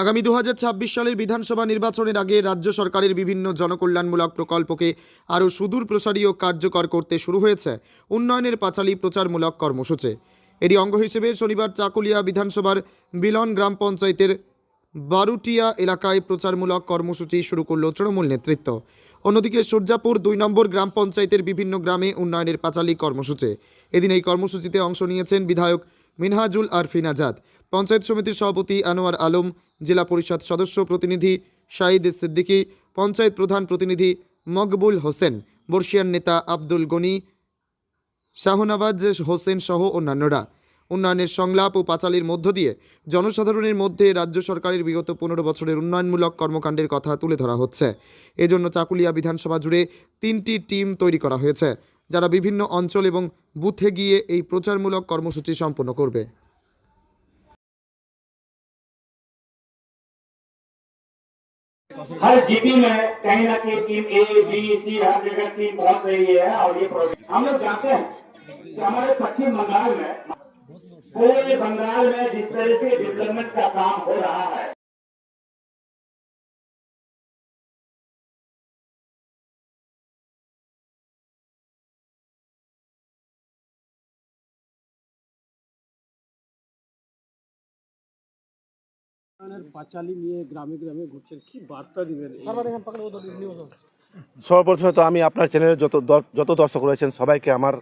আগামী দু হাজার ছাব্বিশ সালের বিধানসভা নির্বাচনের আগে রাজ্য সরকারের বিভিন্ন জনকল্যাণমূলক প্রকল্পকে আরও সুদূর প্রসারী ও কার্যকর করতে শুরু হয়েছে উন্নয়নের পাঁচালী প্রচারমূলক কর্মসূচি। এরই অঙ্গ হিসেবে শনিবার চাকুলিয়া বিধানসভার বিলন গ্রাম পঞ্চায়েতের বারুটিয়া এলাকায় প্রচারমূলক কর্মসূচি শুরু করল তৃণমূল নেতৃত্ব। অন্যদিকে সূর্যাপুর দুই নম্বর গ্রাম পঞ্চায়েতের বিভিন্ন গ্রামে উন্নয়নের পাঁচালী কর্মসূচি। এদিন এই কর্মসূচিতে অংশ নিয়েছেন বিধায়ক মিনহাজুল আরফিন আজাদ পঞ্চায়েত সমিতির সভাপতি আনোয়ার আলম, জেলা পরিষদ সদস্য প্রতিনিধি শাহিদ সিদ্দিকী, পঞ্চায়েত প্রধান প্রতিনিধি মকবুল হোসেন, বর্ষিয়ান নেতা আব্দুল গনি, শাহনওয়াজ হোসেন সহ অন্যান্যরা। উন্নয়নের সংলাপ ও পাঁচালির মধ্য দিয়ে জনসাধারণের মধ্যে রাজ্য সরকারের বিগত পনেরো বছরের উন্নয়নমূলক কর্মকাণ্ডের কথা তুলে ধরা হচ্ছে। এজন্য চাকুলিয়া বিধানসভা জুড়ে তিনটি টিম তৈরি করা হয়েছে। যারা বিভিন্ন অঞ্চল এবং বুথে গিয়ে এই প্রচারমূলক কর্মসূচি সম্পন্ন করবে हर जीपी में कहीं ना कहीं टीम ए बी सी हर जगह टीम पहुंच रही है और ये प्रोग्राम हम लोग जानते हैं कि हमारे पश्चिम बंगाल में पूरे बंगाल में जिस तरह से डेवलपमेंट का काम हो रहा है পাঁচালি নিয়ে গ্রামে গ্রামে ঘুরছেন। কি বার্তা দিবেন সর্বপ্রথমে তো আমি আপনার চ্যানেলের যত যত দর্শক রয়েছেন সবাইকে আমার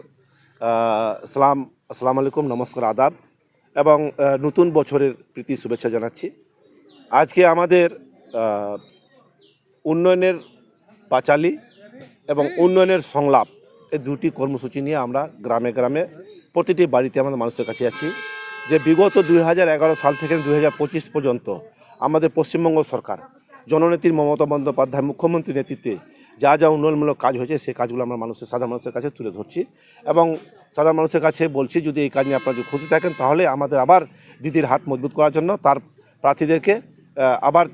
সালাম আসসালামু আলাইকুম নমস্কার আদাব এবং নতুন বছরের প্রীতি শুভেচ্ছা জানাচ্ছি। আজকে আমাদের উন্নয়নের পাঁচালি এবং উন্নয়নের সংলাপ এই দুটি কর্মসূচি নিয়ে আমরা গ্রামে গ্রামে প্রতিটি বাড়িতে আমাদের মানুষের কাছে আছি। যে বিগত দুই হাজার এগারো সাল থেকে দুই হাজার পঁচিশ পর্যন্ত আমাদের পশ্চিমবঙ্গ সরকার, জননেত্রী মমতা বন্দ্যোপাধ্যায় মুখ্যমন্ত্রীর নেতৃত্বে যা যা উন্নয়নমূলক কাজ হয়েছে সেই কাজগুলো আমরা মানুষের, সাধারণ মানুষের কাছে তুলে ধরছি এবং সাধারণ মানুষের কাছে বলছি, যদি এই কাজ নিয়ে আপনারা যদি খুশি থাকেন তাহলে আমাদের আবার দিদির হাত মজবুত করার জন্য, তার প্রার্থীদেরকে আবার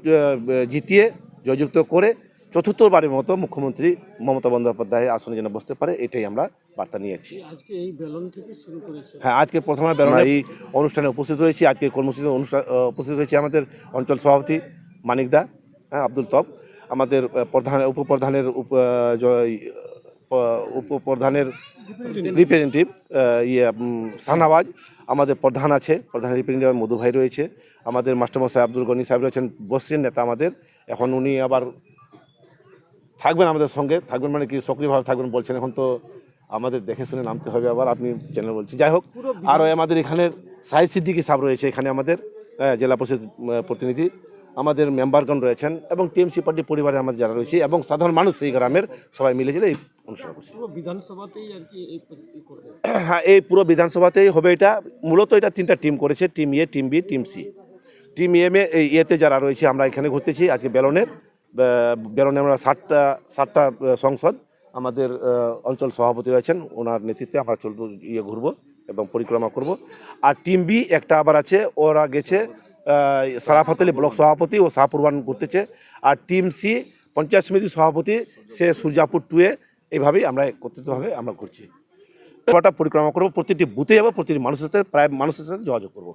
জিতিয়ে জয়যুক্ত করে চতুর্থবারের মতো মুখ্যমন্ত্রী মমতা বন্দ্যোপাধ্যায় আসনে যেন বসতে পারে এটাই আমরা বার্তা নিয়েছি। আজকে এই বেলন থেকে শুরু করেছে? হ্যাঁ আজকে প্রথমে বেরোনো এই অনুষ্ঠানে উপস্থিত রয়েছি। আজকে কর্মসূচি অনুষ্ঠান উপস্থিত রয়েছে আমাদের অঞ্চল সভাপতি মানিকদা হ্যাঁ আব্দুল তব আমাদের প্রধান উপপ্রধানের উপপ্রধানের রিপ্রেজেন্টেটিভ ইয়ে শাহনাবাজ আমাদের প্রধান আছে প্রধান রিপ্রেজেন্টেটিভ মধু ভাই রয়েছে আমাদের মাস্টারমশাই আব্দুল গনি সাহেব রয়েছেন বসছেন নেতা আমাদের এখন উনি আবার থাকবেন আমাদের সঙ্গে থাকবেন মানে কি সক্রিয়ভাবে থাকবেন বলছেন এখন তো আমাদের দেখে শুনে নামতে হবে আবার আপনি চ্যানেল বলছি যাই হোক আরও আমাদের এখানের সাহিদ সিদ্দিকি সাহেব রয়েছে এখানে আমাদের আহ, জেলা পরিষদ প্রতিনিধি আমাদের মেম্বারগণ রয়েছেন এবং টিএমসি পার্টি পরিবারে আমাদের যারা রয়েছে এবং সাধারণ মানুষ এই গ্রামের সবাই মিলে জেলে এই অনুষ্ঠান করছে। হ্যাঁ এই পুরো বিধানসভাতেই হবে এটা। মূলত এটা তিনটা টিম করেছে team A team B team C team M এ এই ইয়েতে যারা রয়েছে আমরা এখানে ঘুরতেছি আজকে বেলনের। বে- বেলনে আমরা ষাটটা ষাটটা সংসদ, আমাদের অঞ্চল সভাপতি রয়েছেন, ওনার নেতৃত্বে আমরা চলব ইয়ে ঘুরবো এবং পরিক্রমা করব। আর টিম বি একটা আবার আছে, ওরা গেছে সারাফত আলী ব্লক সভাপতি ও শাহপুরবান করতেছে আর টিম সি, পঞ্চায়েত সমিতির সভাপতি, সে সূর্যাপুর টুয়ে এইভাবেই আমরা একত্রিতভাবে আমরা করছি পরিক্রমা করব, প্রতিটি বুথে যাব, প্রতিটি মানুষের সাথে, প্রায় মানুষের সাথে যোগাযোগ করব।